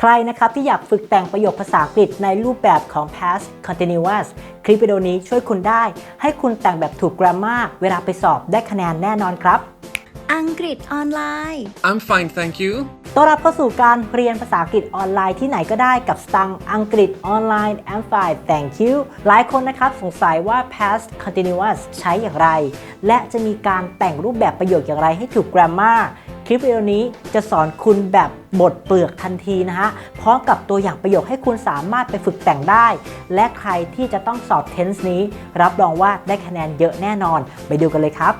ใครนะครับที่อยากฝึกแต่งประโยคภาษาอังกฤษในรูปแบบของ past continuous คลิปวิดีโอนี้ช่วยคุณได้ ให้คุณแต่งแบบถูก grammar เวลาไปสอบได้คะแนนแน่นอนครับ อังกฤษออนไลน์ I'm fine, thank you. ต้อนรับเข้าสู่การเรียนภาษาอังกฤษออนไลน์ที่ไหนก็ได้กับสตังค์อังกฤษออนไลน์ a m p h i thank you หลายคนนะครับสงสัยว่า past continuous ใช้อย่างไร และจะมีการแต่งรูปแบบประโยคอย่างไรให้ถูก grammar คลิปวิดีโอนี้จะสอนคุณแบบบทเปลือกทันทีนะฮะ พร้อมกับตัวอย่างประโยคให้คุณสามารถไปฝึกแต่งได้ และใครที่จะต้องสอบ tense นี้ รับรองว่าได้คะแนนเยอะแน่นอน ไปดูกันเลยครับ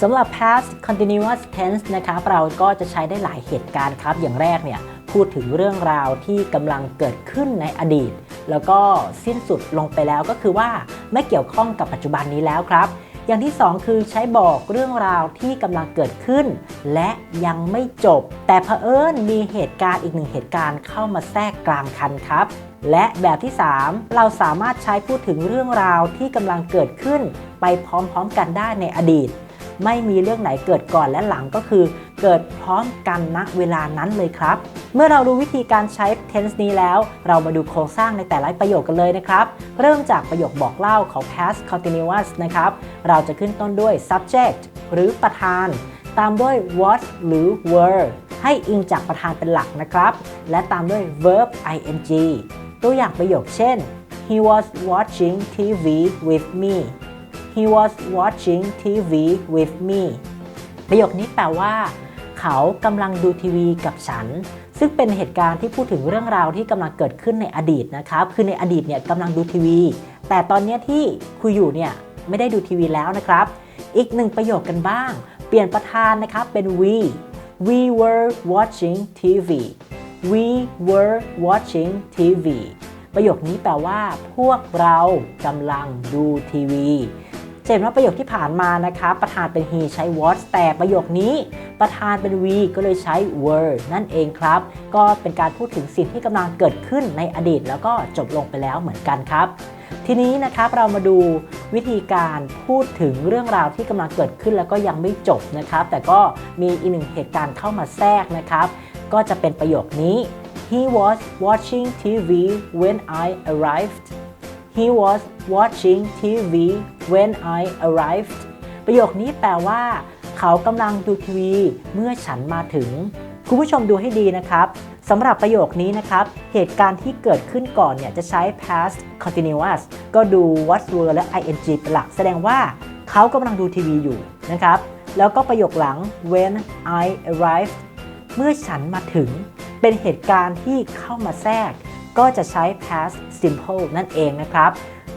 สำหรับ past continuous tense นะครับเราก็จะใช้ได้หลายเหตุการณ์ครับ อย่างแรกเนี่ยพูดถึงเรื่องราวที่กำลังเกิดขึ้นในอดีต แล้วก็สิ้นสุดลงไปแล้วก็คือว่าไม่เกี่ยวข้องกับปัจจุบันนี้แล้วครับ อย่างที่ 2 คือใช้บอกเรื่องราวที่กำลังเกิดขึ้น และยังไม่จบ แต่เผอิญมีเหตุการณ์อีกหนึ่งเหตุการณ์เข้ามาแทรกกลางคันครับและแบบที่ 3 เราสามารถใช้พูดถึงเรื่องราวที่กำลังเกิดขึ้น ไปพร้อมๆกันได้ในอดีต ไม่มีเรื่องไหนเกิดก่อนและหลังก็คือ เกิดพร้อมกันณเวลานั้นเลยครับ เมื่อเรารู้วิธีการใช้ tense นี้แล้ว เรามาดูโครงสร้างในแต่ละประโยคกันเลยนะครับ เริ่มจากประโยคบอกเล่าของ past continuous นะครับ เราจะขึ้นต้นด้วย subject หรือประธาน ตามด้วย was หรือ were ให้อิงจากประธานเป็นหลักนะครับ และตามด้วย verb ing ตัวอย่างประโยคเช่น he was watching TV with me He was watching TV with me ประโยคนี้แปลว่า เขากำลังดูทีวีกับฉัน ซึ่งเป็นเหตุการณ์ที่พูดถึงเรื่องราวที่กำลังเกิดขึ้นในอดีตนะครับคือในอดีตเนี่ยกำลังดูทีวี แต่ตอนนี้ที่คุยอยู่เนี่ยไม่ได้ดูทีวีแล้วนะครับ อีกหนึ่งประโยคกันบ้าง เปลี่ยนประธานนะครับเป็น we we were watching TV we were watching TV ประโยคนี้แปลว่า พวกเรากำลังดูทีวี จะเห็นว่าประโยคที่ผ่านมานะคะประธานเป็น he ใช้ was แต่ประโยคนี้ประธานเป็น we ก็เลยใช้ were นั่นเองครับ ก็เป็นการพูดถึงสิ่งที่กำลังเกิดขึ้นในอดีต แล้วก็จบลงไปแล้วเหมือนกันครับ ทีนี้นะครับเรามาดูวิธีการพูดถึงเรื่องราวที่กำลังเกิดขึ้นแล้วก็ยังไม่จบนะครับ แต่ก็มีอีกหนึ่งเหตุการณ์เข้ามาแทรกนะครับ ก็จะเป็นประโยคนี้ he was watching TV when I arrived He was watching TV when I arrived ประโยคนี้แปลว่า เขากำลังดูทีวี เมื่อฉันมาถึง คุณผู้ชมดูให้ดีนะครับสำหรับประโยคนี้นะครับ เหตุการณ์ที่เกิดขึ้นก่อนเนี่ยจะใช้ past continuous ก็ดู was were และ ing เป็นหลัก แสดงว่าเขากำลังดูทีวีอยู่นะครับ แล้วก็ประโยคหลัง when I arrived เมื่อฉันมาถึง เป็นเหตุการณ์ที่เข้ามาแทรก ก็จะใช้ past simple นั่นเองนะครับ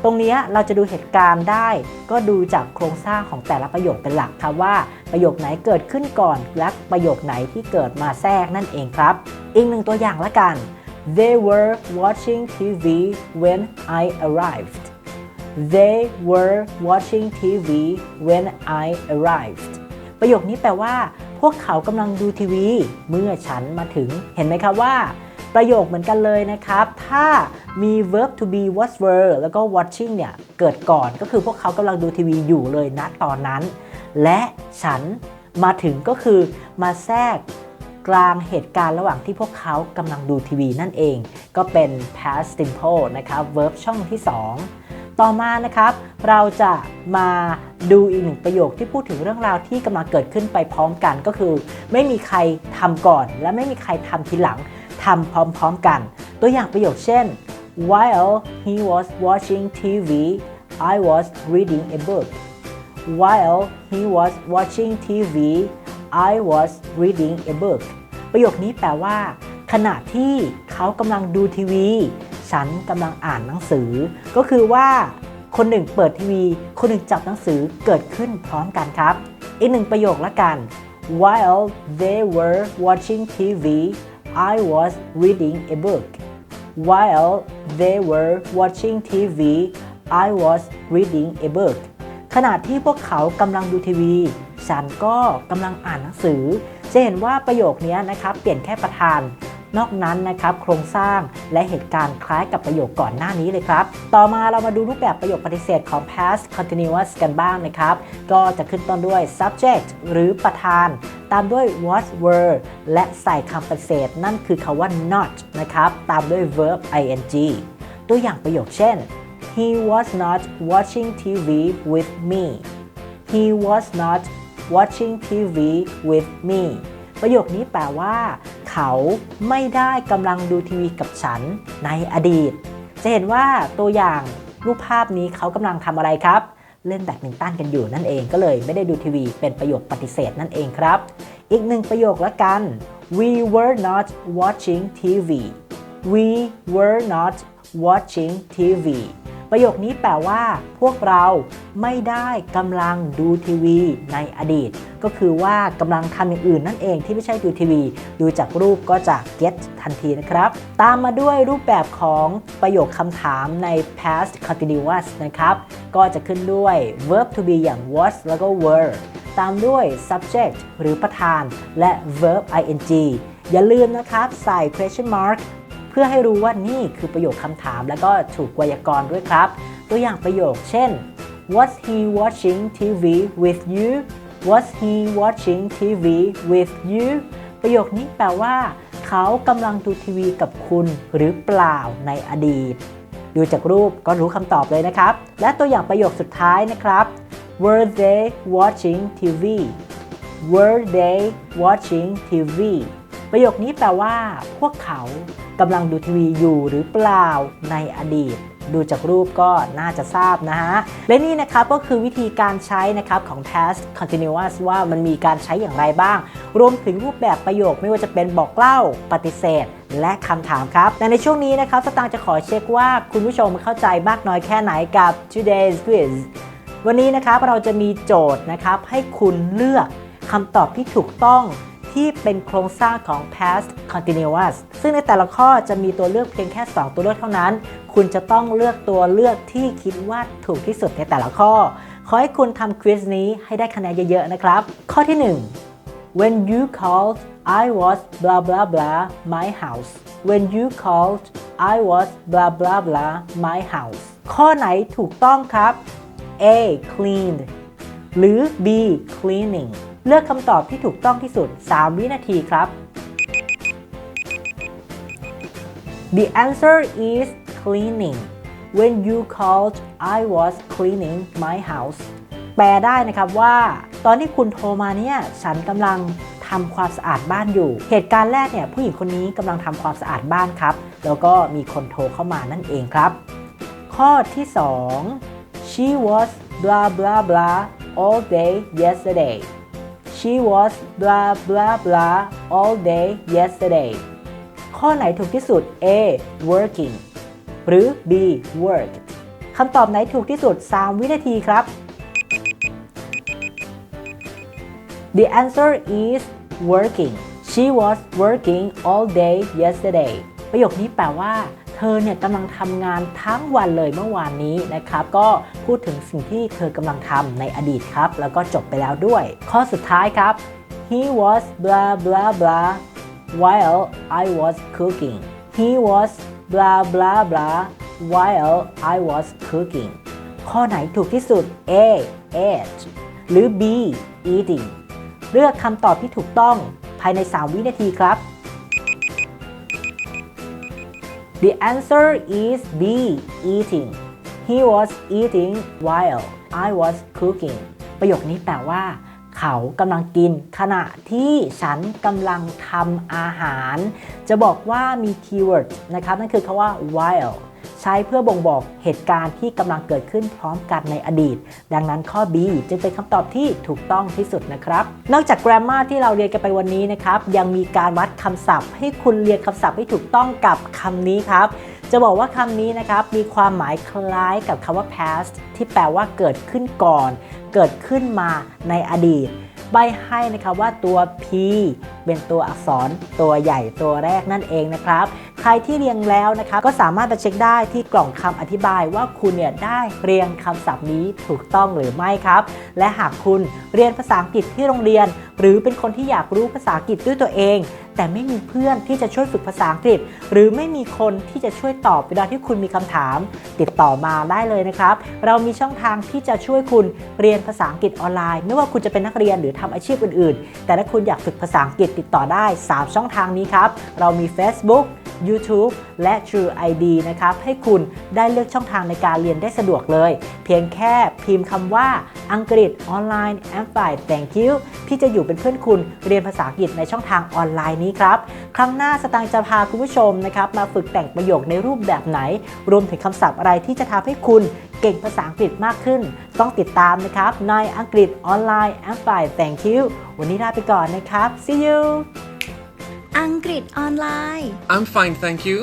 ตรงนี้เราจะดูเหตุการณ์ได้ ก็ดูจากโครงสร้างของแต่ละประโยคเป็นหลักครับว่าประโยคไหนเกิดขึ้นก่อน และประโยคไหนที่เกิดมาแทรกนั่นเองครับ อีกหนึ่งตัวอย่างละกัน They were watching TV when I arrived They were watching TV when I arrived ประโยคนี้แปลว่า พวกเขากำลังดูทีวี เมื่อฉันมาถึง เห็นไหมครับว่า ประโยคเหมือนกันเลยนะครับ ถ้ามี verb to be was were แล้วก็ watching เนี่ย เกิดก่อนก็คือพวกเขากำลังดูทีวีอยู่เลยณตอนนั้น และฉันมาถึงก็คือมาแทรกกลางเหตุการณ์ระหว่างที่พวกเขากำลังดูทีวีนั่นเอง ก็เป็น past simple นะครับ verb ช่องที่ 2 ต่อมานะครับ เราจะมาดูอีกหนึ่งประโยคที่พูดถึงเรื่องราวที่กำลังเกิดขึ้นไปพร้อมกันก็คือ ไม่มีใครทำก่อนและไม่มีใครทำทีหลัง ทำพร้อมๆกัน ตัวอย่างประโยคเช่น while he was watching TV I was reading a book while he was watching TV I was reading a book ประโยคนี้แปลว่า ขณะที่เขากำลังดูทีวี ฉันกำลังอ่านหนังสือ ก็คือว่าคนหนึ่งเปิดทีวี คนหนึ่งจับหนังสือเกิดขึ้นพร้อมกันครับ อีกหนึ่งประโยคละกัน while they were watching TV I was reading a book while they were watching TV I was reading a book ขณะที่พวกเขากำลังดูทีวี ฉันก็กำลังอ่านหนังสือ จะเห็นว่าประโยคนี้นะครับ เปลี่ยนแค่ประธาน นอกนั้นนะครับโครงสร้างและเหตุการณ์คล้ายกับประโยคก่อนหน้านี้เลยครับ ต่อมาเรามาดูรูปแบบประโยคปฏิเสธของ past continuous กันบ้างนะครับ ก็จะขึ้นต้นด้วย subject หรือประธาน ตามด้วย was were และใส่คำปฏิเสธ นั่นคือคาว่า not นะครับตามด้วย verb ing ตัวอย่างประโยคเช่น he was not watching TV with me he was not watching TV with me ประโยคนี้แปลว่า เขาไม่ได้กำลังดูทีวีกับฉันในอดีต จะเห็นว่าตัวอย่างรูปภาพนี้เขากำลังทำอะไรครับ เล่นแบดมินตันกันอยู่นั่นเองก็เลยไม่ได้ดูทีวี เป็นประโยคปฏิเสธนั่นเองครับ อีกหนึ่งประโยคละกัน we were not watching TV we were not watching TV ประโยคนี้แปลว่า พวกเราไม่ได้กำลังดูทีวีในอดีต ก็คือว่ากำลังทำอย่างอื่นนั่นเองที่ไม่ใช่ดูทีวี ดูจากรูปก็จะ get ทันทีนะครับ ตามมาด้วยรูปแบบของประโยคคำถามใน past continuous นะครับ ก็จะขึ้นด้วย verb to be อย่าง was แล้วก็ were ตามด้วย subject หรือประธาน และ verb ing อย่าลืมนะครับ ใส่ question mark พื่อให้รู้ว่านี่คือประโยคคำถาม แล้วก็ถูกไวยากรณ์ด้วยครับ ตัวอย่างประโยคเช่น Was he watching TV with you Was he watching TV with you ประโยคนี้แปลว่า เขากำลังดูทีวีกับคุณหรือเปล่าในอดีต ดูจากรูปก็รู้คำตอบเลยนะครับ และตัวอย่างประโยคสุดท้ายนะครับ Were they watching TV Were they watching TV ประโยคนี้แปลว่า พวกเขา กำลังดูทีวีอยู่หรือเปล่าในอดีต ดูจากรูปก็น่าจะทราบนะฮะ และนี่นะครับก็คือวิธีการใช้นะครับของ past continuous ว่ามันมีการใช้อย่างไรบ้าง รวมถึงรูปแบบประโยคไม่ว่าจะเป็นบอกเล่าปฏิเสธและคำถามครับและในช่วงนี้นะครับสตางค์จะขอเช็คว่าคุณผู้ชมเข้าใจมากน้อยแค่ไหนกับ today's quiz วันนี้นะครับเราจะมีโจทย์นะครับให้คุณเลือกคำตอบที่ถูกต้อง ที่เป็นโครงสร้างของ past continuous ซึ่งในแต่ละข้อจะมีตัวเลือกเพียงแค่ 2 ตัวเลือกเท่านั้น คุณจะต้องเลือกตัวเลือกที่คิดว่าถูกที่สุดในแต่ละข้อ ขอให้คุณทำควิสนี้ให้ได้คะแนนเยอะๆนะครับ ข้อที่ 1 When you called I was blah blah blah my house When you called I was blah blah blah my house ข้อไหนถูกต้องครับ A cleaned หรือ B cleaning เลือกคำตอบที่ถูกต้องที่สุด 3 วินาทีครับ The answer is cleaning When you called I was cleaning my house แปลได้นะครับว่า ตอนที่คุณโทรมาเนี่ยฉันกำลังทำความสะอาดบ้านอยู่ เหตุการณ์แรกเนี่ยผู้หญิงคนนี้กำลังทำความสะอาดบ้านครับ แล้วก็มีคนโทรเข้ามานั่นเองครับ ข้อที่ 2 She was blah blah blah all day yesterday She was blah blah blah all day yesterday ข้อไหนถูกที่สุด A working หรือ B worked คำตอบไหนถูกที่สุด 3 วินาทีครับ The answer is working She was working all day yesterday ประโยคนี้แปลว่า เธอเนี่ยกำลังทำงานทั้งวันเลยเมื่อวานนี้นะครับ ก็พูดถึงสิ่งที่เธอกำลังทำในอดีตครับ แล้วก็จบไปแล้วด้วย ข้อสุดท้ายครับ He was blah blah blah while I was cooking He was blah blah blah while I was cooking ข้อไหนถูกที่สุด A ate หรือ B eating เลือกคำตอบที่ถูกต้องภายใน 3 วินาทีครับ The answer is B eating He was eating while I was cooking ประโยคนี้แปลว่า เขากำลังกิน ขณะที่ฉันกำลังทำอาหาร จะบอกว่ามีคีย์เวิร์ดนะครับ นั่นคือคาว่า while ใช้เพื่อบ่งบอกเหตุการณ์ที่กำลังเกิดขึ้นพร้อมกันในอดีต ดังนั้นข้อ B จึงเป็นคำตอบที่ถูกต้องที่สุดนะครับ นอกจาก grammar ที่เราเรียนกันไปวันนี้นะครับยังมีการวัดคำศัพท์ ให้คุณเรียนคำศัพท์ให้ถูกต้องกับคำนี้ครับจะบอกว่าคำนี้นะครับมีความหมายคล้ายกับคำว่า past ที่แปลว่าเกิดขึ้นก่อน เกิดขึ้นมาในอดีต ใบให้นะครับว่าตัว P เป็นตัวอักษรตัวใหญ่ตัวแรกนั่นเองนะครับ ใครที่เรียงแล้วนะครับก็สามารถไปเช็คได้ที่กล่องคำอธิบายว่าคุณเนี่ยได้เรียงคำศัพท์นี้ถูกต้องหรือไม่ครับ และหากคุณเรียนภาษาอังกฤษที่โรงเรียน หรือเป็นคนที่อยากรู้ภาษาอังกฤษด้วยตัวเอง แต่ไม่มีเพื่อนที่จะช่วยฝึกภาษาอังกฤษ หรือไม่มีคนที่จะช่วยตอบเวลาที่คุณมีคำถาม ติดต่อมาได้เลยนะครับ เรามีช่องทางที่จะช่วยคุณเรียนภาษาอังกฤษออนไลน์ ไม่ว่าคุณจะเป็นนักเรียนหรือทำอาชีพอื่น ๆ แต่ถ้าคุณอยากฝึกภาษาอังกฤษติดต่อได้ 3 ช่องทางนี้ครับ เรามี Facebook YouTube และ True ID นะครับ ให้คุณได้เลือกช่องทางในการเรียนได้สะดวกเลย เพียงแค่พิมพ์คำว่าอังกฤษออนไลน์ a m p l i thank you พี่จะอยู่เป็นเพื่อนคุณเรียนภาษาอังกฤษในช่องทางออนไลน์นี้ครับ ครั้งหน้าสตางค์จะพาคุณผู้ชมนะครับมาฝึกแต่งประโยคในรูปแบบไหน รวมถึงคำศัพท์อะไรที่จะทำให้คุณเก่งภาษาอังกฤษมากขึ้น ต้องติดตามนะครับในอังกฤษออนไลน์ a m p l i thank you วันนี้ลาไปก่อนนะครับ see you อังกฤษออนไลน์ I'm fine, thank you.